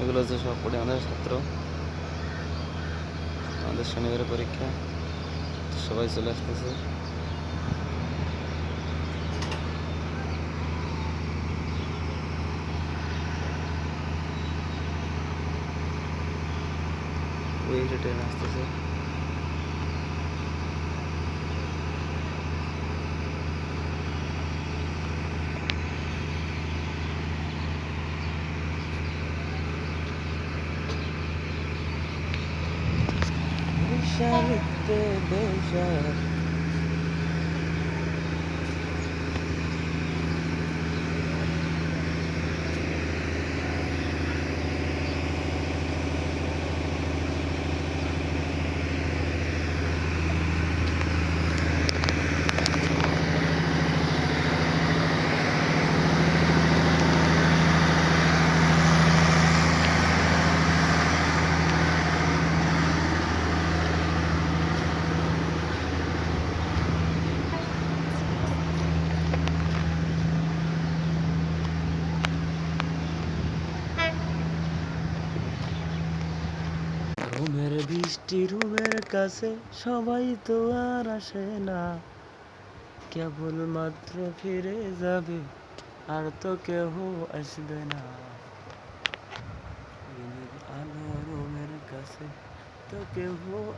এগুলো হচ্ছে সব পড়ে আমাদের ছাত্র। আমাদের শনিবারের পরীক্ষা সবাই চলে আসতেছে। ওই একটা ট্রেন আসতেছে বেশারিতে বেশার রুমের বৃষ্টি রুমের কাছে সবাই তো আর আসে না। কেবল মাত্র ফিরে যাবে আর তো কেউ আসবে না। আলো রুমের কাছে তো কেউ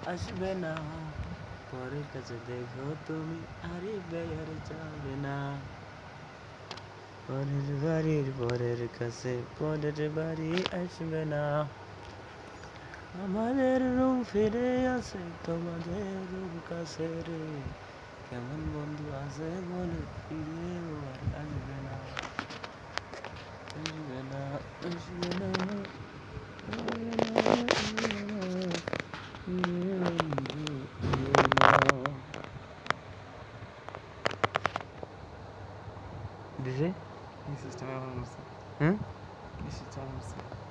আসবে না। পরের কাছে দেখো তুমি আরে বেয়ার যাবে না। পরের বাড়ির পরের কাছে পরের বাড়ি আসবে না। A madeira de um filho é a madeira do cacere Que é um bom do azego, o filho é a juvena A juvena, a juvena Dizer? Isso está a almoçar. Hã? Isso está a almoçar.